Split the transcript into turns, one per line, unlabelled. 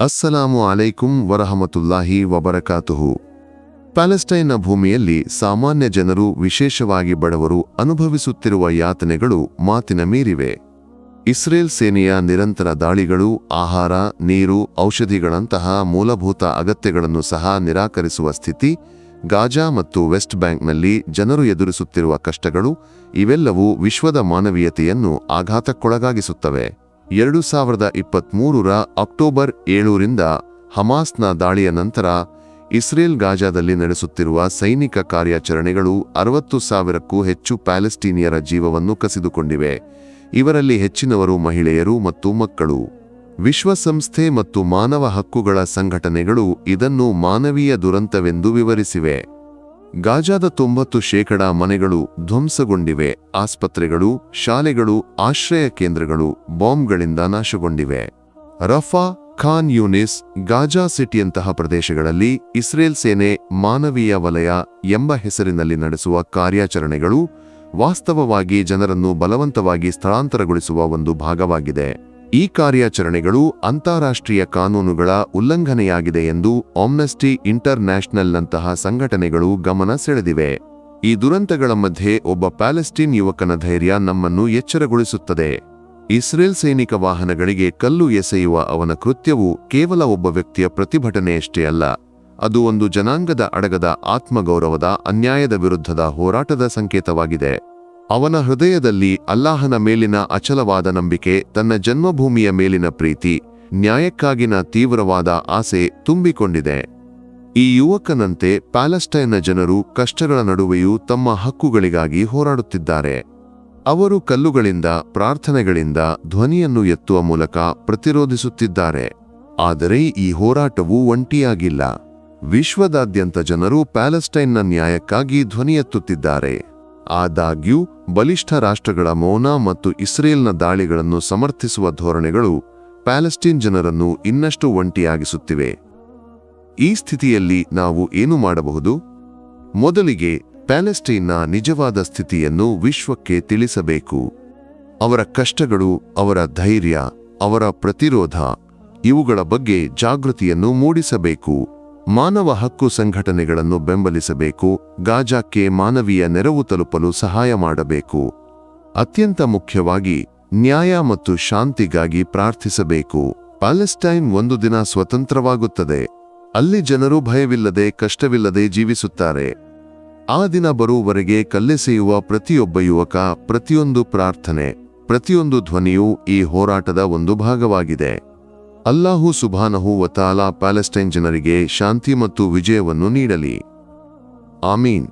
ಅಸ್ಸಲಾಮು ಅಲೈಕುಂ ವರಹಮತುಲ್ಲಾಹಿ ವಬರಕಾತುಹು. ಪ್ಯಾಲೆಸ್ಟೈನ್ನ ಭೂಮಿಯಲ್ಲಿ ಸಾಮಾನ್ಯ ಜನರು ವಿಶೇಷವಾಗಿ ಬಡವರು ಅನುಭವಿಸುತ್ತಿರುವ ಯಾತನೆಗಳು ಮಾತಿನ ಮೀರಿವೆ. ಇಸ್ರೇಲ್ ಸೇನೆಯ ನಿರಂತರ ದಾಳಿಗಳು, ಆಹಾರ, ನೀರು, ಔಷಧಿಗಳಂತಹ ಮೂಲಭೂತ ಅಗತ್ಯಗಳನ್ನು ಸಹ ನಿರಾಕರಿಸುವ ಸ್ಥಿತಿ, ಗಾಜಾ ಮತ್ತು ವೆಸ್ಟ್ ಬ್ಯಾಂಕ್ನಲ್ಲಿ ಜನರು ಎದುರಿಸುತ್ತಿರುವ ಕಷ್ಟಗಳು ಇವೆಲ್ಲವೂ ವಿಶ್ವದ ಮಾನವೀಯತೆಯನ್ನು ಆಘಾತಕ್ಕೊಳಗಾಗಿಸುತ್ತವೆ. ಎರಡು ಸಾವಿರದ ಇಪ್ಪತ್ಮೂರರ ಅಕ್ಟೋಬರ್ ಏಳರಿಂದ ಹಮಾಸ್ನ ದಾಳಿಯ ನಂತರ ಇಸ್ರೇಲ್ ಗಾಜಾದಲ್ಲಿ ನಡೆಸುತ್ತಿರುವ ಸೈನಿಕ ಕಾರ್ಯಾಚರಣೆಗಳು ಅರವತ್ತು ಸಾವಿರಕ್ಕೂ ಹೆಚ್ಚು ಪ್ಯಾಲೆಸ್ಟೀನಿಯರ ಜೀವವನ್ನು ಕಸಿದುಕೊಂಡಿವೆ. ಇವರಲ್ಲಿ ಹೆಚ್ಚಿನವರು ಮಹಿಳೆಯರು ಮತ್ತು ಮಕ್ಕಳು. ವಿಶ್ವಸಂಸ್ಥೆ ಮತ್ತು ಮಾನವ ಹಕ್ಕುಗಳ ಸಂಘಟನೆಗಳು ಇದನ್ನು ಮಾನವೀಯ ದುರಂತವೆಂದು ವಿವರಿಸಿವೆ. ಗಾಜಾದ ತೊಂಬತ್ತು ಶೇಕಡ ಮನೆಗಳು ಧ್ವಂಸಗೊಂಡಿವೆ. ಆಸ್ಪತ್ರೆಗಳು, ಶಾಲೆಗಳು, ಆಶ್ರಯ ಕೇಂದ್ರಗಳು ಬಾಂಬ್ಗಳಿಂದ ನಾಶಗೊಂಡಿವೆ. ರಫಾ ಖಾನ್ ಯೂನಿಸ್, ಗಾಜಾ ಸಿಟಿಯಂತಹ ಪ್ರದೇಶಗಳಲ್ಲಿ ಇಸ್ರೇಲ್ ಸೇನೆ ಮಾನವೀಯ ವಲಯ ಎಂಬ ಹೆಸರಿನಲ್ಲಿ ನಡೆಸುವ ಕಾರ್ಯಾಚರಣೆಗಳು ವಾಸ್ತವವಾಗಿ ಜನರನ್ನು ಬಲವಂತವಾಗಿ ಸ್ಥಳಾಂತರಗೊಳಿಸುವ ಒಂದು ಭಾಗವಾಗಿದೆ. ಈ ಕಾರ್ಯಾಚರಣೆಗಳು ಅಂತಾರಾಷ್ಟ್ರೀಯ ಕಾನೂನುಗಳ ಉಲ್ಲಂಘನೆಯಾಗಿದೆ ಎಂದು ಆಮ್ನೆಸ್ಟಿ ಇಂಟರ್ ನ್ಯಾಷನಲ್ನಂತಹ ಸಂಘಟನೆಗಳು ಗಮನ ಸೆಳೆದಿವೆ. ಈ ದುರಂತಗಳ ಮಧ್ಯೆ ಒಬ್ಬ ಪ್ಯಾಲೆಸ್ಟೀನ್ ಯುವಕನ ಧೈರ್ಯ ನಮ್ಮನ್ನು ಎಚ್ಚರಗೊಳಿಸುತ್ತದೆ. ಇಸ್ರೇಲ್ ಸೈನಿಕ ವಾಹನಗಳಿಗೆ ಕಲ್ಲು ಎಸೆಯುವ ಅವನ ಕೃತ್ಯವು ಕೇವಲ ಒಬ್ಬ ವ್ಯಕ್ತಿಯ ಪ್ರತಿಭಟನೆಯಷ್ಟೇ ಅಲ್ಲ, ಅದು ಒಂದು ಜನಾಂಗದ ಅಡಗದ ಆತ್ಮಗೌರವದ ಅನ್ಯಾಯದ ವಿರುದ್ಧದ ಹೋರಾಟದ ಸಂಕೇತವಾಗಿದೆ. ಅವನ ಹೃದಯದಲ್ಲಿ ಅಲ್ಲಾಹನ ಮೇಲಿನ ಅಚಲವಾದ ನಂಬಿಕೆ, ತನ್ನ ಜನ್ಮಭೂಮಿಯ ಮೇಲಿನ ಪ್ರೀತಿ, ನ್ಯಾಯಕ್ಕಾಗಿನ ತೀವ್ರವಾದ ಆಸೆ ತುಂಬಿಕೊಂಡಿದೆ. ಈ ಯುವಕನಂತೆ ಪ್ಯಾಲೆಸ್ಟೈನ್ನ ಜನರು ಕಷ್ಟಗಳ ನಡುವೆಯೂ ತಮ್ಮ ಹಕ್ಕುಗಳಿಗಾಗಿ ಹೋರಾಡುತ್ತಿದ್ದಾರೆ. ಅವರು ಕಲ್ಲುಗಳಿಂದ, ಪ್ರಾರ್ಥನೆಗಳಿಂದ ಧ್ವನಿಯನ್ನು ಎತ್ತುವ ಮೂಲಕ ಪ್ರತಿರೋಧಿಸುತ್ತಿದ್ದಾರೆ. ಆದರೆ ಈ ಹೋರಾಟವು ಒಂಟಿಯಾಗಿಲ್ಲ. ವಿಶ್ವದಾದ್ಯಂತ ಜನರು ಪ್ಯಾಲೆಸ್ಟೈನ್ನ ನ್ಯಾಯಕ್ಕಾಗಿ ಧ್ವನಿ ಎತ್ತುತ್ತಿದ್ದಾರೆ ಆದಾಗ್ಯೂ, ಬಲಿಷ್ಠ ರಾಷ್ಟ್ರಗಳ ಮೌನ ಮತ್ತು ಇಸ್ರೇಲ್ನ ದಾಳಿಗಳನ್ನು ಸಮರ್ಥಿಸುವ ಧೋರಣೆಗಳು ಪ್ಯಾಲೆಸ್ಟೀನ್ ಜನರನ್ನು ಇನ್ನಷ್ಟು ಒಂಟಿಯಾಗಿಸುತ್ತಿವೆ. ಈ ಸ್ಥಿತಿಯಲ್ಲಿ ನಾವು ಏನು ಮಾಡಬಹುದು? ಮೊದಲಿಗೆ ಪ್ಯಾಲೆಸ್ಟೀನ್ನ ನಿಜವಾದ ಸ್ಥಿತಿಯನ್ನು ವಿಶ್ವಕ್ಕೆ ತಿಳಿಸಬೇಕು. ಅವರ ಕಷ್ಟಗಳು, ಅವರ ಧೈರ್ಯ, ಅವರ ಪ್ರತಿರೋಧ ಇವುಗಳ ಬಗ್ಗೆ ಜಾಗೃತಿಯನ್ನು ಮೂಡಿಸಬೇಕು. ಮಾನವ ಹಕ್ಕು ಸಂಘಟನೆಗಳನ್ನು ಬೆಂಬಲಿಸಬೇಕು, ಗಾಜಾಕ್ಕೆ ಮಾನವೀಯ ನೆರವು ತಲುಪಲು ಸಹಾಯ ಮಾಡಬೇಕು. ಅತ್ಯಂತ ಮುಖ್ಯವಾಗಿ, ನ್ಯಾಯ ಮತ್ತು ಶಾಂತಿಗಾಗಿ ಪ್ರಾರ್ಥಿಸಬೇಕು. ಪ್ಯಾಲೆಸ್ಟೈನ್ ಒಂದು ದಿನ ಸ್ವತಂತ್ರವಾಗುತ್ತದೆ. ಅಲ್ಲಿ ಜನರು ಭಯವಿಲ್ಲದೆ, ಕಷ್ಟವಿಲ್ಲದೆ ಜೀವಿಸುತ್ತಾರೆ. ಆ ದಿನ ಬರುವವರೆಗೆ ಕಲ್ಲೆಸೆಯುವ ಪ್ರತಿಯೊಬ್ಬ ಯುವಕ, ಪ್ರತಿಯೊಂದು ಪ್ರಾರ್ಥನೆ, ಪ್ರತಿಯೊಂದು ಧ್ವನಿಯೂ ಈ ಹೋರಾಟದ ಒಂದು ಭಾಗವಾಗಿದೆ. ಅಲ್ಲಾಹು ಸುಭಾನಹು ವತಾಲಾ ಪ್ಯಾಲೆಸ್ಟೈನ್ ಜನರಿಗೆ ಶಾಂತಿ ಮತ್ತು ವಿಜಯವನ್ನು ನೀಡಲಿ. ಆಮೀನ್.